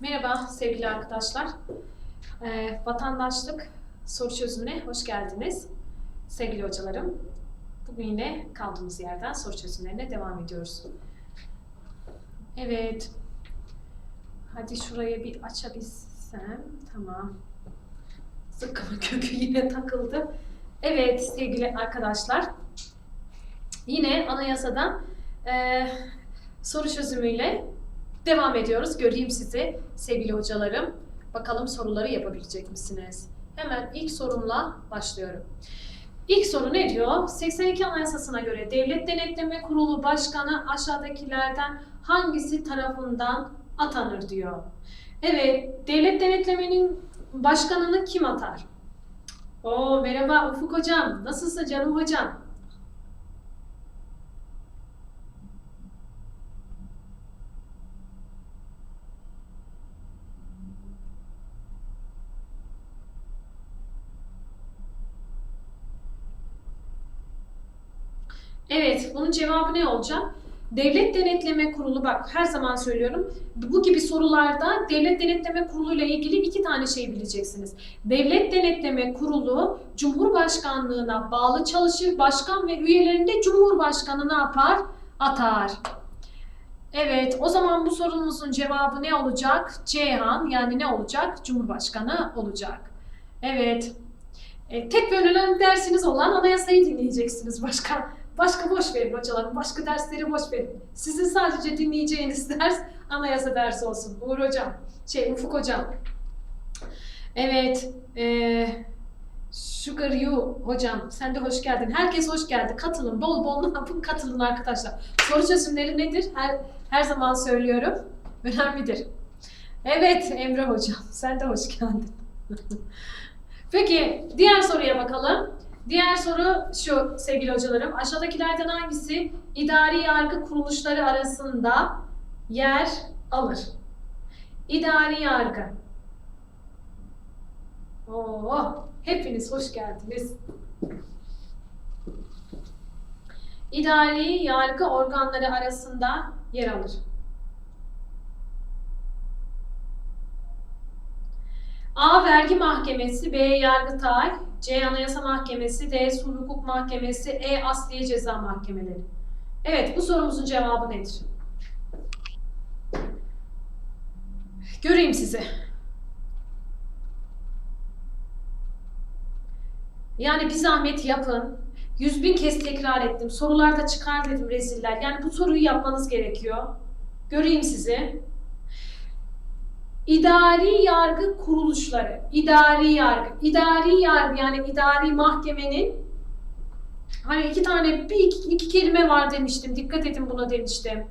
Merhaba sevgili arkadaşlar. Ee, vatandaşlık soru çözümüne hoş geldiniz. Sevgili hocalarım, bugün yine kaldığımız yerden soru çözümlerine devam ediyoruz. Evet. Hadi şuraya bir açabilsem. Tamam. Zıkkımın kökü yine takıldı. Evet sevgili arkadaşlar. Yine anayasadan eee soru çözümüyle devam ediyoruz. Göreyim sizi sevgili hocalarım. Bakalım soruları yapabilecek misiniz? Hemen ilk sorumla başlıyorum. İlk soru ne diyor? 82 Anayasası'na göre Devlet Denetleme Kurulu Başkanı aşağıdakilerden hangisi tarafından atanır diyor. Evet, Devlet Denetlemenin başkanını kim atar? Oo merhaba Ufuk hocam. Nasılsın canım hocam? Evet, bunun cevabı ne olacak? Devlet Denetleme Kurulu, bak her zaman söylüyorum, bu gibi sorularda Devlet Denetleme Kurulu ile ilgili iki tane şey bileceksiniz. Devlet Denetleme Kurulu Cumhurbaşkanlığına bağlı çalışır, başkan ve üyelerini de Cumhurbaşkanı ne yapar? Atar. Evet, o zaman bu sorumuzun cevabı ne olacak? Ceyhan, yani ne olacak? Cumhurbaşkanı olacak. Evet. E, tek ve dersiniz olan anayasayı dinleyeceksiniz başka. Başka boş verin hocalarım, başka dersleri boş verin. Sizin sadece dinleyeceğiniz ders anayasa dersi olsun. Uğur hocam, şey Ufuk hocam. Evet, e, Sugar You hocam, sen de hoş geldin. Herkes hoş geldi. Katılın, bol bol ne yapın? Katılın arkadaşlar. Soru çözümleri nedir? Her, her zaman söylüyorum. Önemlidir. Evet Emre hocam, sen de hoş geldin. Peki, diğer soruya bakalım. Diğer soru şu sevgili hocalarım. Aşağıdakilerden hangisi idari yargı kuruluşları arasında yer alır? İdari yargı. Oo, hepiniz hoş geldiniz. İdari yargı organları arasında yer alır. A. Vergi Mahkemesi, B. Yargıtay, C. Anayasa Mahkemesi, D. Sulh Hukuk Mahkemesi, E. Asliye Ceza Mahkemeleri. Evet, bu sorumuzun cevabı nedir? Göreyim sizi. Yani bir zahmet yapın. Yüz bin kez tekrar ettim. Sorularda çıkar dedim reziller. Yani bu soruyu yapmanız gerekiyor. Göreyim sizi. İdari yargı kuruluşları, idari yargı, idari yargı yani idari mahkemenin hani iki tane bir iki, iki kelime var demiştim. Dikkat edin buna demiştim.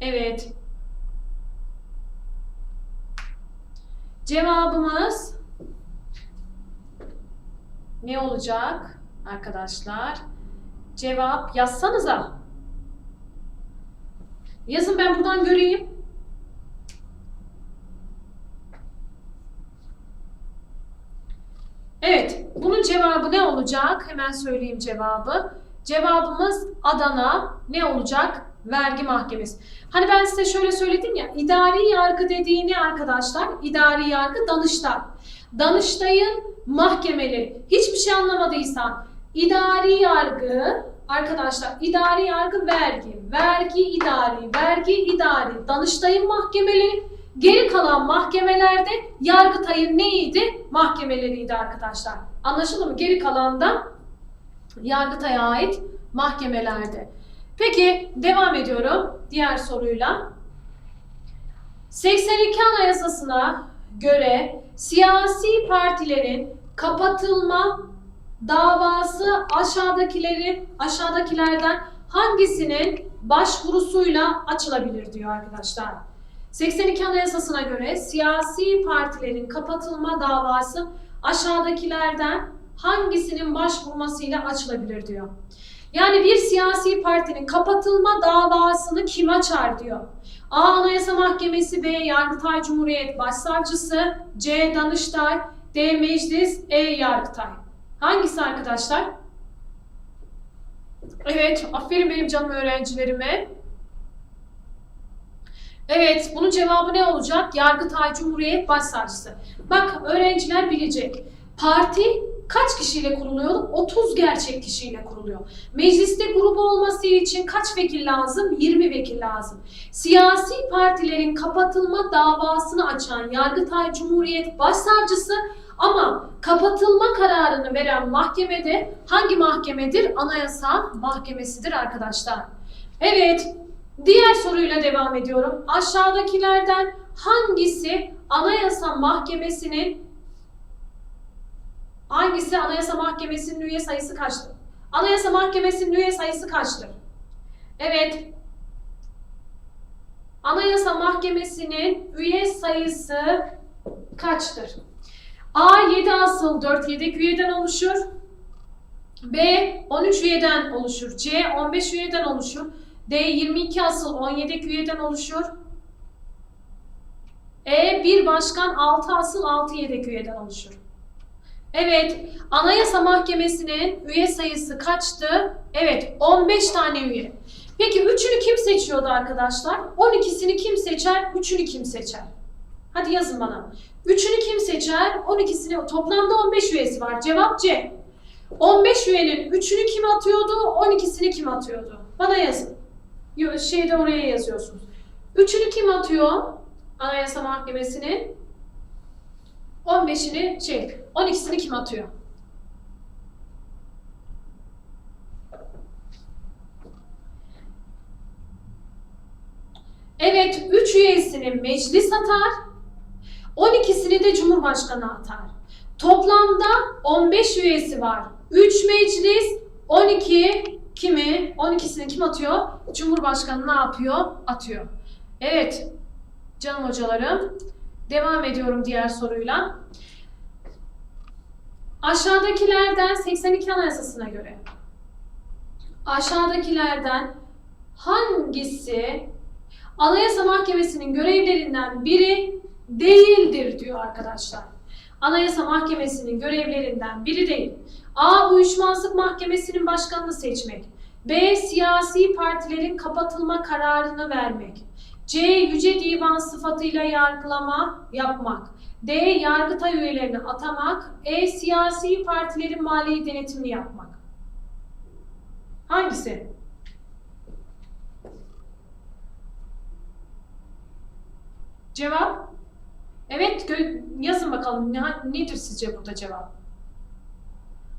Evet. Cevabımız ne olacak arkadaşlar? Cevap yazsanıza. Yazın ben buradan göreyim. Evet, bunun cevabı ne olacak? Hemen söyleyeyim cevabı. Cevabımız Adana ne olacak? Vergi mahkemesi. Hani ben size şöyle söyledim ya, idari yargı dediğini arkadaşlar, idari yargı Danıştay. Danıştay'ın mahkemeleri. Hiçbir şey anlamadıysan, idari yargı, arkadaşlar, idari yargı vergi, vergi idari, vergi idari, Danıştay'ın mahkemeleri, geri kalan mahkemelerde Yargıtay'ın neydi? Mahkemeleriydi arkadaşlar. Anlaşıldı mı? Geri kalan da Yargıtay'a ait mahkemelerde. Peki devam ediyorum diğer soruyla. 82 Anayasası'na göre siyasi partilerin kapatılma davası aşağıdakileri aşağıdakilerden hangisinin başvurusuyla açılabilir diyor arkadaşlar. 82 Anayasası'na göre siyasi partilerin kapatılma davası aşağıdakilerden hangisinin başvurmasıyla açılabilir diyor. Yani bir siyasi partinin kapatılma davasını kim açar diyor. A. Anayasa Mahkemesi B. Yargıtay Cumhuriyet Başsavcısı C. Danıştay D. Meclis E. Yargıtay. Hangisi arkadaşlar? Evet, aferin benim canım öğrencilerime. Evet, bunun cevabı ne olacak? Yargıtay Cumhuriyet Başsavcısı. Bak öğrenciler bilecek. Parti kaç kişiyle kuruluyor? 30 gerçek kişiyle kuruluyor. Mecliste grubu olması için kaç vekil lazım? 20 vekil lazım. Siyasi partilerin kapatılma davasını açan Yargıtay Cumhuriyet Başsavcısı ama kapatılma kararını veren mahkemede hangi mahkemedir? Anayasa Mahkemesidir arkadaşlar. Evet, diğer soruyla devam ediyorum. Aşağıdakilerden hangisi Anayasa Mahkemesi'nin hangisi Anayasa Mahkemesi'nin üye sayısı kaçtır? Anayasa Mahkemesi'nin üye sayısı kaçtır? Evet. Anayasa Mahkemesi'nin üye sayısı kaçtır? A 7 asıl 4 yedek üyeden oluşur. B 13 üyeden oluşur. C 15 üyeden oluşur. D 22 asıl 17 üyeden oluşur. E bir başkan 6 asıl 6 yedek üyeden oluşur. Evet, Anayasa Mahkemesi'nin üye sayısı kaçtı? Evet, 15 tane üye. Peki üçünü kim seçiyordu arkadaşlar? 12'sini kim seçer? Üçünü kim seçer? Hadi yazın bana. Üçünü kim seçer? 12'sini toplamda 15 üyesi var. Cevap C. 15 üyenin üçünü kim atıyordu? 12'sini kim atıyordu? Bana yazın. Şeyde oraya yazıyorsunuz. Üçünü kim atıyor? Anayasa Mahkemesi'nin 15'ini şey 12'sini kim atıyor? Evet, 3 üyesini meclis atar, 12'sini de Cumhurbaşkanı atar. Toplamda 15 üyesi var. 3 meclis, 12 kimi? 12'sini kim atıyor? Cumhurbaşkanı ne yapıyor? Atıyor. Evet, canım hocalarım. Devam ediyorum diğer soruyla. Aşağıdakilerden 82 Anayasası'na göre aşağıdakilerden hangisi Anayasa Mahkemesi'nin görevlerinden biri değildir diyor arkadaşlar. Anayasa Mahkemesi'nin görevlerinden biri değil. A. Uyuşmazlık Mahkemesi'nin başkanını seçmek. B. Siyasi partilerin kapatılma kararını vermek. C. Yüce Divan sıfatıyla yargılama yapmak. D. Yargıtay üyelerini atamak. E. Siyasi partilerin mali denetimini yapmak. Hangisi? Cevap? Evet, yazın bakalım ne, nedir sizce burada cevap?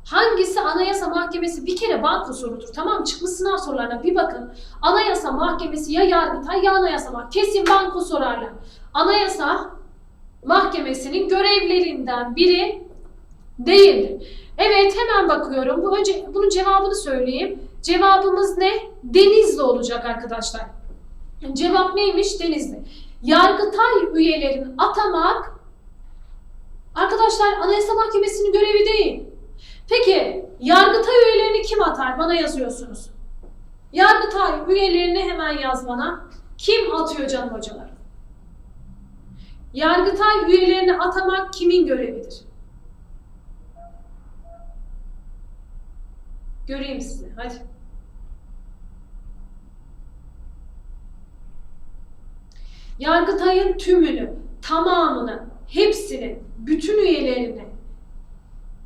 Hangisi Anayasa Mahkemesi? Bir kere banko sorudur. Tamam mı? Çıkmış sınav sorularına bir bakın. Anayasa Mahkemesi ya Yargıtay ya Anayasa Mahkemesi. Kesin banko sorarlar. Anayasa Mahkemesi'nin görevlerinden biri değildir. Evet hemen bakıyorum. Bu önce bunun cevabını söyleyeyim. Cevabımız ne? Denizli olacak arkadaşlar. Cevap neymiş? Denizli. Yargıtay üyelerini atamak arkadaşlar Anayasa Mahkemesi'nin görevi değil. Peki Yargıtay üyelerini kim atar? Bana yazıyorsunuz. Yargıtay üyelerini hemen yaz bana. Kim atıyor canım hocalar? Yargıtay üyelerini atamak kimin görevidir? Göreyim sizi. Hadi. Yargıtay'ın tümünü, tamamını, hepsini, bütün üyelerini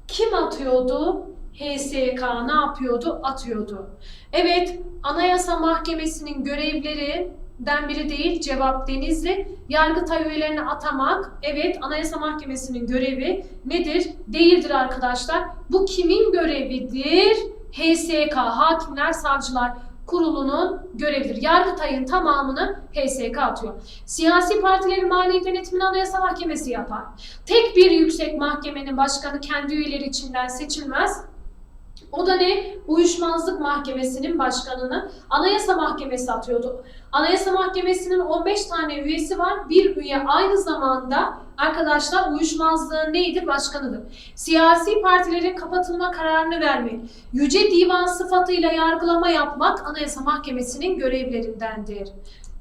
kim atıyordu? HSK ne yapıyordu? Atıyordu. Evet, Anayasa Mahkemesi'nin görevlerinden biri değil, cevap Denizli. Yargıtay üyelerini atamak, evet Anayasa Mahkemesi'nin görevi nedir? Değildir arkadaşlar. Bu kimin görevidir? HSK, Hakimler Savcılar Kurulu'nun görevidir. Yargıtay'ın tamamını HSK atıyor. Siyasi partilerin mali denetimini Anayasa Mahkemesi yapar. Tek bir yüksek mahkemenin başkanı kendi üyeleri içinden seçilmez. O da ne? Uyuşmazlık Mahkemesi'nin başkanını Anayasa Mahkemesi atıyordu. Anayasa Mahkemesi'nin 15 tane üyesi var. Bir üye aynı zamanda arkadaşlar uyuşmazlığın neydir? Başkanıdır. Siyasi partilerin kapatılma kararını vermek, Yüce Divan sıfatıyla yargılama yapmak Anayasa Mahkemesi'nin görevlerindendir.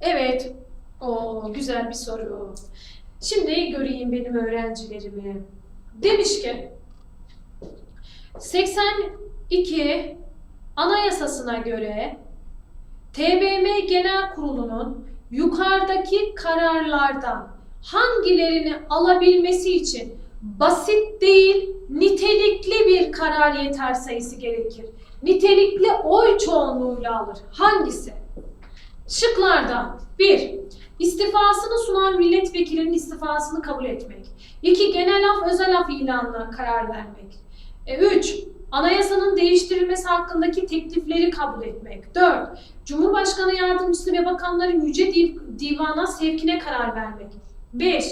Evet, o güzel bir soru. Şimdi göreyim benim öğrencilerimi. Demiş ki 82 Anayasasına göre TBMM Genel Kurulu'nun yukarıdaki kararlardan hangilerini alabilmesi için basit değil, nitelikli bir karar yeter sayısı gerekir. Nitelikli oy çoğunluğuyla alır. Hangisi? Şıklarda 1. İstifasını sunan milletvekilinin istifasını kabul etmek. 2. Genel af özel af ilanına karar vermek. 3. Anayasanın değiştirilmesi hakkındaki teklifleri kabul etmek. 4. Cumhurbaşkanı yardımcısı ve bakanların yüce div- divana sevkine karar vermek. 5.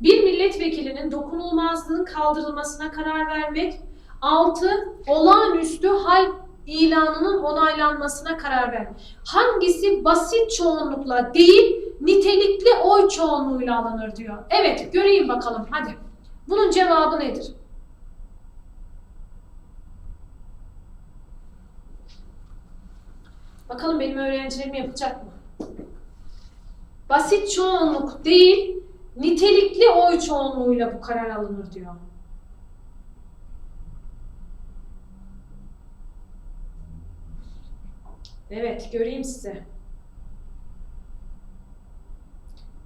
Bir milletvekilinin dokunulmazlığın kaldırılmasına karar vermek. 6. Olağanüstü hal ilanının onaylanmasına karar vermek. Hangisi basit çoğunlukla değil, nitelikli oy çoğunluğuyla alınır diyor. Evet, göreyim bakalım hadi. Bunun cevabı nedir? Bakalım benim öğrencilerim yapacak mı? Basit çoğunluk değil, nitelikli oy çoğunluğuyla bu karar alınır diyor. Evet, göreyim size.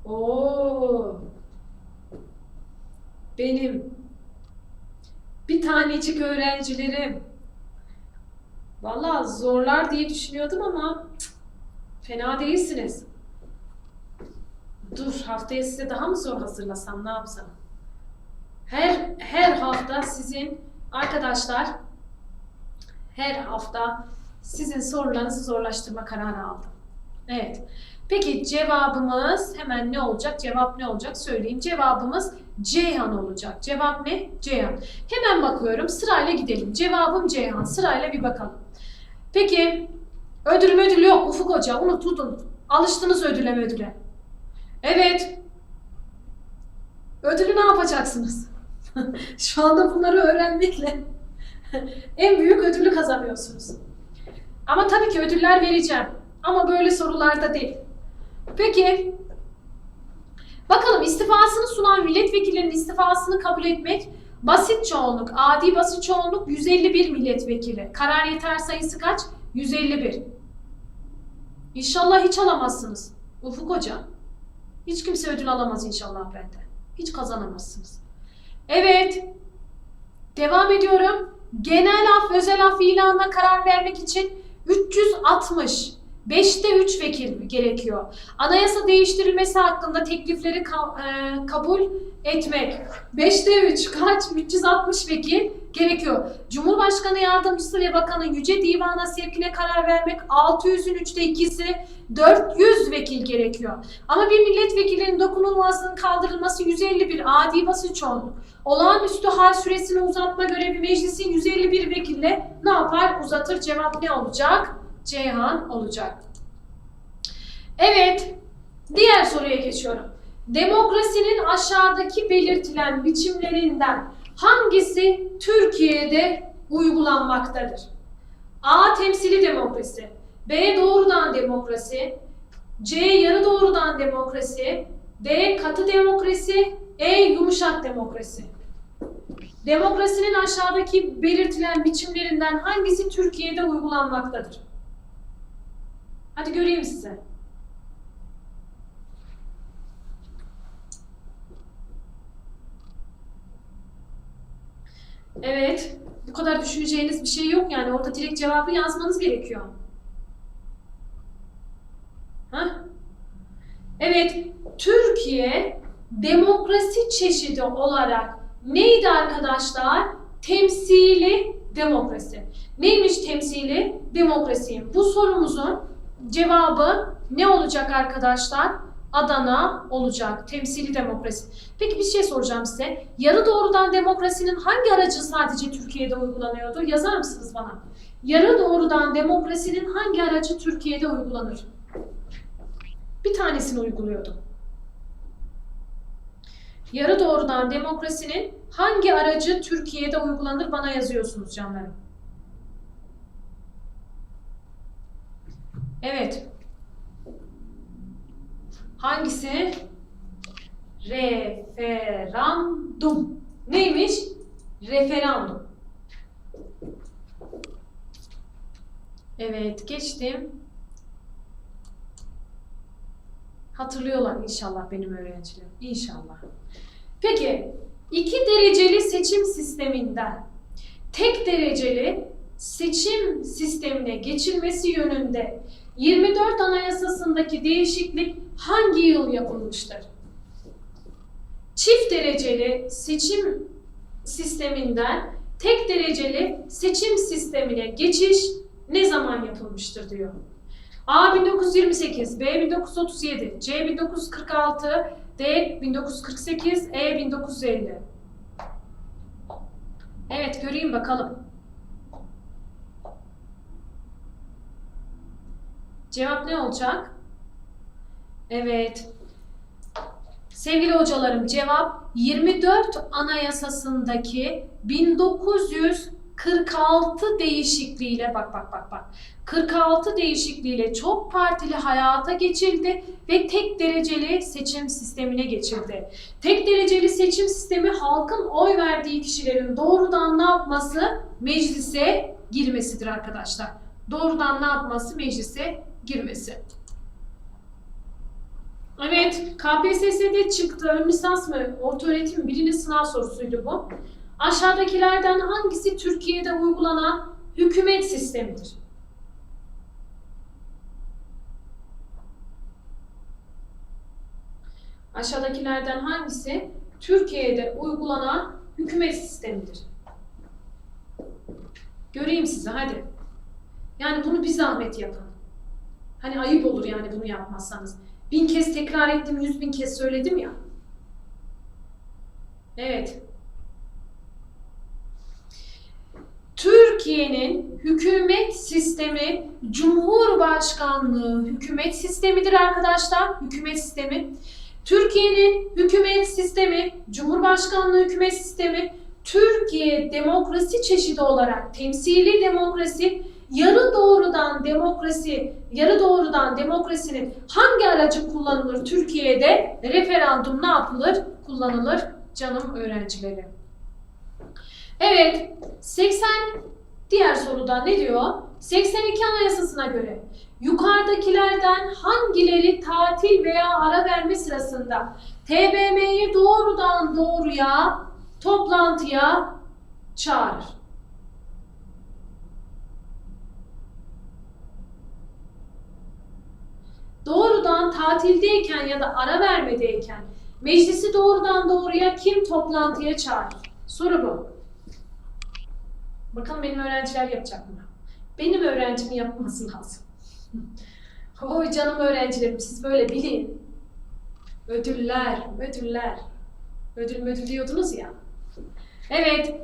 Oo. Benim bir tanecik öğrencilerim. Vallahi zorlar diye düşünüyordum ama fena değilsiniz. Dur, haftaya size daha mı zor hazırlasam, ne yapsam? Her her hafta sizin arkadaşlar her hafta sizin sorularınızı zorlaştırma kararı aldım. Evet. Peki cevabımız hemen ne olacak? Cevap ne olacak? Söyleyeyim. Cevabımız Ceyhan olacak. Cevap ne? Ceyhan. Hemen bakıyorum. Sırayla gidelim. Cevabım Ceyhan. Sırayla bir bakalım. Peki ödül ödül yok Ufuk Hoca. Unutulun. Alıştınız ödüle ödüle. Evet. Ödülü ne yapacaksınız? Şu anda bunları öğrenmekle en büyük ödülü kazanıyorsunuz. Ama tabii ki ödüller vereceğim. Ama böyle sorularda değil. Peki, bakalım istifasını sunan milletvekillerinin istifasını kabul etmek basit çoğunluk, adi basit çoğunluk 151 milletvekili. Karar yeter sayısı kaç? 151. İnşallah hiç alamazsınız. Ufuk Hoca. Hiç kimse ödül alamaz inşallah benden. Hiç kazanamazsınız. Evet. Devam ediyorum. Genel af, özel af ilanına karar vermek için 360 5'te 3 vekil gerekiyor. Anayasa değiştirilmesi hakkında teklifleri ka- e, kabul etmek. 5'te 3 kaç? 360 vekil gerekiyor. Cumhurbaşkanı yardımcısı ve bakanın yüce divana sevkine karar vermek 600'ün 3'te 2'si 400 vekil gerekiyor. Ama bir milletvekilinin dokunulmazlığının kaldırılması 151 adi basit çoğunluk. Olağanüstü hal süresini uzatma görevi meclisin 151 vekille ne yapar? Uzatır. Cevap ne olacak? Ceyhan olacak. Evet, diğer soruya geçiyorum. Demokrasinin aşağıdaki belirtilen biçimlerinden hangisi Türkiye'de uygulanmaktadır? A. Temsili demokrasi B. Doğrudan demokrasi C. Yarı doğrudan demokrasi D. Katı demokrasi E. Yumuşak demokrasi Demokrasinin aşağıdaki belirtilen biçimlerinden hangisi Türkiye'de uygulanmaktadır? Hadi göreyim size. Evet. Bu kadar düşüneceğiniz bir şey yok yani. Orada direkt cevabı yazmanız gerekiyor. Ha? Evet. Türkiye demokrasi çeşidi olarak neydi arkadaşlar? Temsili demokrasi. Neymiş temsili demokrasi? Bu sorumuzun cevabı ne olacak arkadaşlar? Adana olacak. Temsili demokrasi. Peki bir şey soracağım size. Yarı doğrudan demokrasinin hangi aracı sadece Türkiye'de uygulanıyordu? Yazar mısınız bana? Yarı doğrudan demokrasinin hangi aracı Türkiye'de uygulanır? Bir tanesini uyguluyordu. Yarı doğrudan demokrasinin hangi aracı Türkiye'de uygulanır bana yazıyorsunuz canlarım. Evet. Hangisi? Referandum. Neymiş? Referandum. Evet, geçtim. Hatırlıyorlar inşallah benim öğrencilerim. İnşallah. Peki, iki dereceli seçim sisteminden tek dereceli seçim sistemine geçilmesi yönünde 24 Anayasası'ndaki değişiklik hangi yıl yapılmıştır? Çift dereceli seçim sisteminden tek dereceli seçim sistemine geçiş ne zaman yapılmıştır diyor. A 1928, B 1937, C 1946, D 1948, E 1950. Evet göreyim bakalım. Cevap ne olacak? Evet. Sevgili hocalarım cevap 24 Anayasası'ndaki 1946 değişikliğiyle bak bak bak bak 46 değişikliğiyle çok partili hayata geçildi ve tek dereceli seçim sistemine geçildi. Tek dereceli seçim sistemi halkın oy verdiği kişilerin doğrudan ne yapması? Meclise girmesidir arkadaşlar. Doğrudan ne yapması? Meclise girmesi. Evet, KPSS'de çıktı. Ön lisans mı, orta öğretim mi birinin sınav sorusuydu bu. Aşağıdakilerden hangisi Türkiye'de uygulanan hükümet sistemidir? Aşağıdakilerden hangisi Türkiye'de uygulanan hükümet sistemidir? Göreyim size hadi. Yani bunu bir zahmet yapın. Hani ayıp olur yani bunu yapmazsanız. Bin kez tekrar ettim, yüz bin kez söyledim ya. Evet. Türkiye'nin hükümet sistemi Cumhurbaşkanlığı hükümet sistemidir arkadaşlar. Hükümet sistemi. Türkiye'nin hükümet sistemi Cumhurbaşkanlığı hükümet sistemi Türkiye demokrasi çeşidi olarak temsili demokrasi yarı doğrudan demokrasi, yarı doğrudan demokrasinin hangi aracı kullanılır Türkiye'de? Referandum ne yapılır? Kullanılır canım öğrencilerim. Evet, 80 diğer soruda ne diyor? 82 Anayasasına göre yukarıdakilerden hangileri tatil veya ara verme sırasında TBMM'yi doğrudan doğruya toplantıya çağırır? Doğrudan tatildeyken ya da ara vermedeyken meclisi doğrudan doğruya kim toplantıya çağırır? Soru bu. Bakalım benim öğrenciler yapacak mı? Benim öğrencimin yapması lazım. Oy canım öğrencilerim siz böyle bilin. Ödüller, ödüller. Ödül ödül diyordunuz ya. Evet,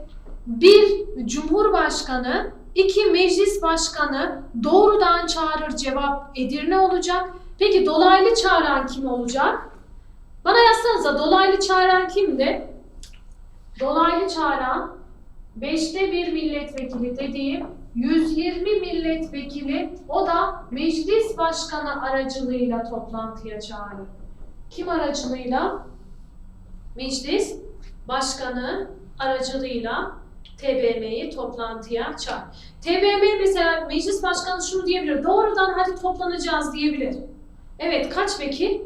bir cumhurbaşkanı, iki meclis başkanı doğrudan çağırır cevap Edirne olacak. Peki dolaylı çağıran kim olacak? Bana yazsanıza dolaylı çağıran kimdi? Dolaylı çağıran 5'te bir milletvekili dediğim 120 milletvekili o da meclis başkanı aracılığıyla toplantıya çağırır. Kim aracılığıyla? Meclis başkanı aracılığıyla TBMM'yi toplantıya çağır. TBMM mesela meclis başkanı şunu diyebilir. Doğrudan hadi toplanacağız diyebilir. Evet kaç vekil?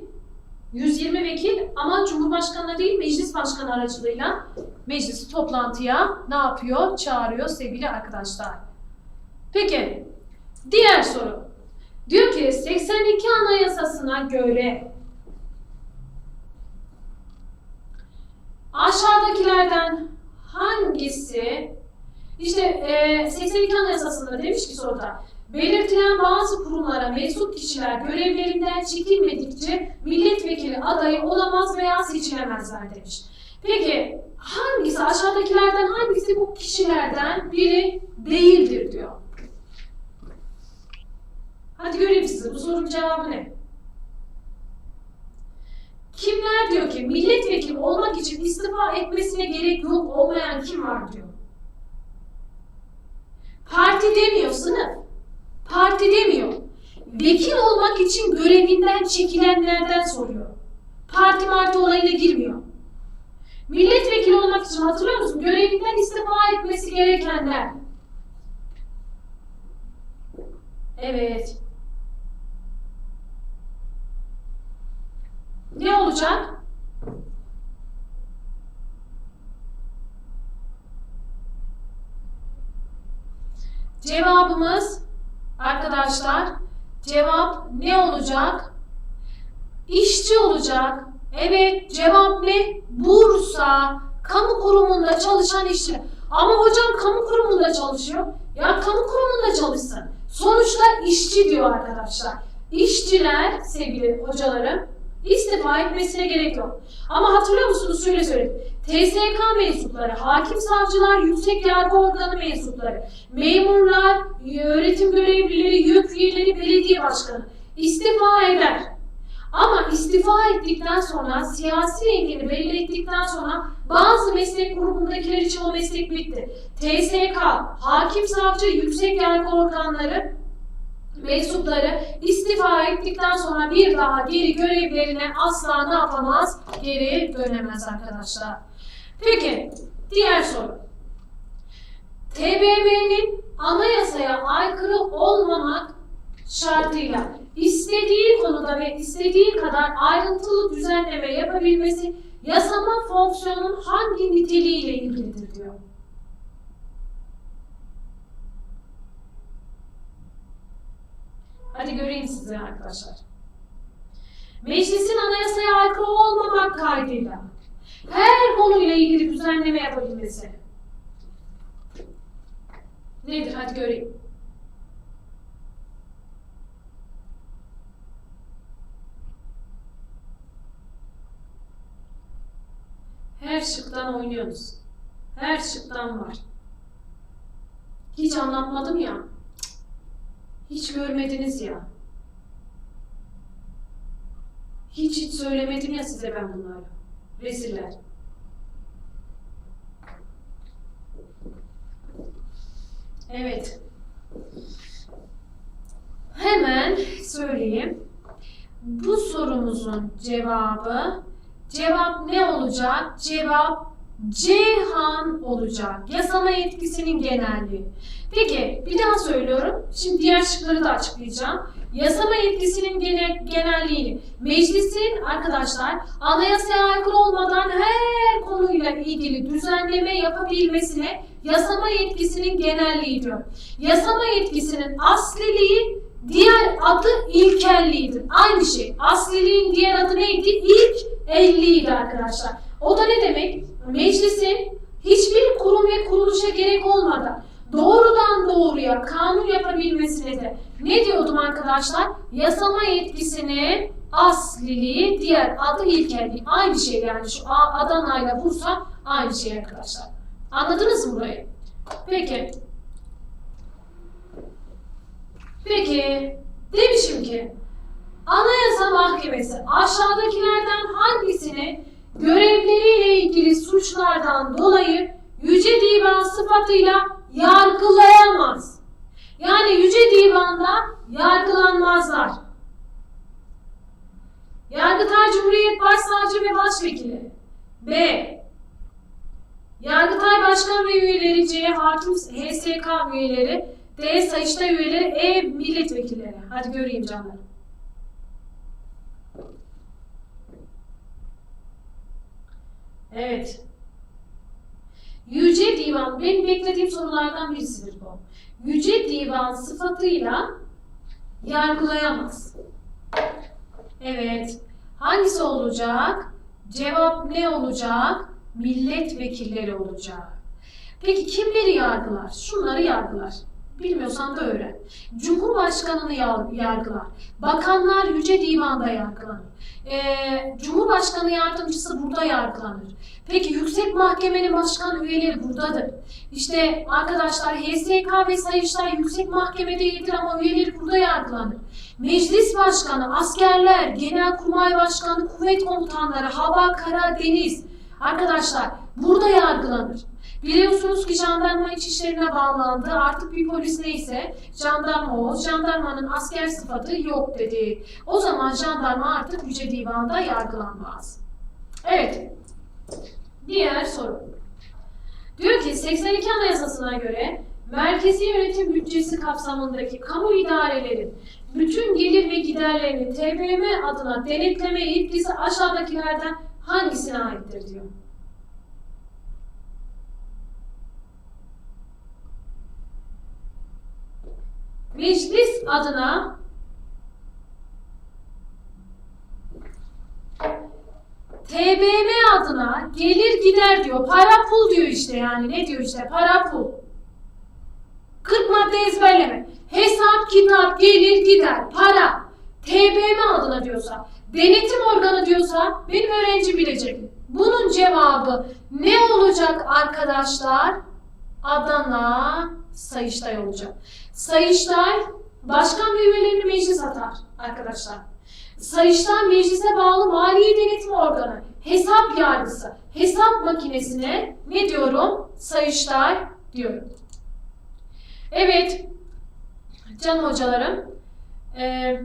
120 vekil ama Cumhurbaşkanı değil meclis başkanı aracılığıyla meclisi toplantıya ne yapıyor? Çağırıyor sevgili arkadaşlar. Peki diğer soru. Diyor ki 82 Anayasasına göre aşağıdakilerden hangisi işte e, 82 Anayasası'nda demiş ki soruda belirtilen bazı kurumlara mensup kişiler görevlerinden çekilmedikçe milletvekili adayı olamaz veya seçilemezler demiş. Peki hangisi aşağıdakilerden hangisi bu kişilerden biri değildir diyor. Hadi göreyim sizi bu sorunun cevabı ne? Kimler diyor ki milletvekili olmak için istifa etmesine gerek yok olmayan kim var diyor. Parti demiyor sınıf. Parti demiyor. Vekil olmak için görevinden çekilenlerden soruyor. Parti marti olayına girmiyor. Milletvekili olmak için hatırlıyor musun? Görevinden istifa etmesi gerekenler. Evet. olacak? Cevabımız arkadaşlar cevap ne olacak? İşçi olacak. Evet cevap ne? Bursa kamu kurumunda çalışan işçi. Ama hocam kamu kurumunda çalışıyor. Ya kamu kurumunda çalışsın. Sonuçta işçi diyor arkadaşlar. İşçiler sevgili hocalarım istifa etmesine gerek yok. Ama hatırlıyor musunuz? Şöyle söyleyeyim. TSK mensupları, hakim savcılar, yüksek yargı organı mensupları, memurlar, öğretim görevlileri, YÖK üyeleri, belediye başkanı istifa eder. Ama istifa ettikten sonra, siyasi rengini belli ettikten sonra bazı meslek grubundakiler için o meslek bitti. TSK, hakim savcı, yüksek yargı organları mensupları istifa ettikten sonra bir daha geri görevlerine asla ne yapamaz? Geri dönemez arkadaşlar. Peki, diğer soru. TBMM'nin anayasaya aykırı olmamak şartıyla istediği konuda ve istediği kadar ayrıntılı düzenleme yapabilmesi yasama fonksiyonunun hangi niteliğiyle ilgilidir diyor. Hadi göreyim sizi arkadaşlar. Meclisin anayasaya aykırı olmamak kaydıyla her konuyla ilgili düzenleme yapabilmesi. Nedir? Hadi göreyim. Her şıktan oynuyoruz. Her şıktan var. Hiç anlatmadım ya. Hiç görmediniz ya. Hiç hiç söylemedim ya size ben bunları. Reziller. Evet. Hemen söyleyeyim. Bu sorumuzun cevabı cevap ne olacak? Cevap Cihan olacak. Yasama yetkisinin genelliği. Peki bir daha söylüyorum. Şimdi diğer şıkları da açıklayacağım. Yasama yetkisinin gene, genelliğini meclisin arkadaşlar anayasaya aykırı olmadan her konuyla ilgili düzenleme yapabilmesine yasama yetkisinin genelliği diyor. Yasama yetkisinin asliliği diğer adı ilkelliğidir. Aynı şey. Asliliğin diğer adı neydi? İlk elliydi arkadaşlar. O da ne demek? Meclisin hiçbir kurum ve kuruluşa gerek olmadan doğrudan doğruya kanun yapabilmesine de ne diyordum arkadaşlar? Yasama yetkisinin asliliği, diğer adı ilkelliği. Aynı şey yani şu Adana ile Bursa aynı şey arkadaşlar. Anladınız mı burayı? Peki. Peki. Demişim ki Anayasa Mahkemesi aşağıdakilerden hangisini görevleriyle ilgili suçlardan dolayı Yüce Divan sıfatıyla yargılayamaz. Yani Yüce Divan'da yargılanmazlar. Yargıtay Cumhuriyet Başsavcı ve Başvekili. B. Yargıtay Başkan ve üyeleri C. Hakim HSK üyeleri D. Sayıştay üyeleri E. Milletvekilleri. Hadi göreyim canlarım. Evet. Yüce Divan, benim beklediğim sorulardan birisidir bu. Yüce Divan sıfatıyla yargılayamaz. Evet. Hangisi olacak? Cevap ne olacak? Milletvekilleri olacak. Peki kimleri yargılar? Şunları yargılar. Bilmiyorsan da öğren. Cumhurbaşkanını yar- yargılar. Bakanlar Yüce Divan'da yargılanır. Ee, Cumhurbaşkanı yardımcısı burada yargılanır. Peki Yüksek Mahkemenin başkan üyeleri buradadır. İşte arkadaşlar HSK ve Sayıştay Yüksek Mahkemede değildir ama üyeleri burada yargılanır. Meclis Başkanı, askerler, Genelkurmay Başkanı, kuvvet komutanları, hava, kara, deniz. Arkadaşlar burada yargılanır. Biliyorsunuz ki jandarma iç işlerine bağlandı. Artık bir polis neyse jandarma o. Jandarmanın asker sıfatı yok dedi. O zaman jandarma artık Yüce Divan'da yargılanmaz. Evet. Diğer soru. Diyor ki 82 Anayasası'na göre merkezi yönetim bütçesi kapsamındaki kamu idarelerin bütün gelir ve giderlerini TBMM adına denetleme yetkisi aşağıdakilerden hangisine aittir diyor. Meclis adına TBM adına gelir gider diyor. Para pul diyor işte yani. Ne diyor işte? Para pul. 40 madde ezberleme. Hesap, kitap, gelir, gider, para. TBM adına diyorsa, denetim organı diyorsa benim öğrenci bilecek. Bunun cevabı ne olacak arkadaşlar? Adana Sayıştay olacak. Sayıştay başkan ve meclis atar arkadaşlar. Sayıştay meclise bağlı maliye denetim organı, hesap yargısı, hesap makinesine ne diyorum? Sayıştay diyorum. Evet, can hocalarım, eee,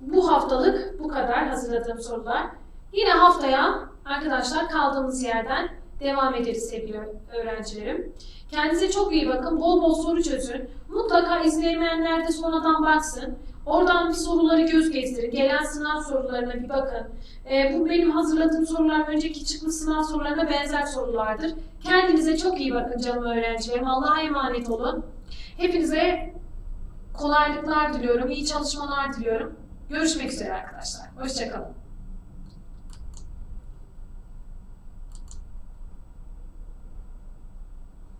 bu haftalık bu kadar hazırladığım sorular. Yine haftaya arkadaşlar kaldığımız yerden devam ederiz sevgili öğrencilerim. Kendinize çok iyi bakın, bol bol soru çözün. Mutlaka izleyemeyenler de sonradan baksın. Oradan bir soruları göz gezdirin. Gelen sınav sorularına bir bakın. Ee, bu benim hazırladığım sorular önceki çıkmış sınav sorularına benzer sorulardır. Kendinize çok iyi bakın canım öğrencilerim. Allah'a emanet olun. Hepinize kolaylıklar diliyorum, iyi çalışmalar diliyorum. Görüşmek üzere arkadaşlar. Hoşçakalın.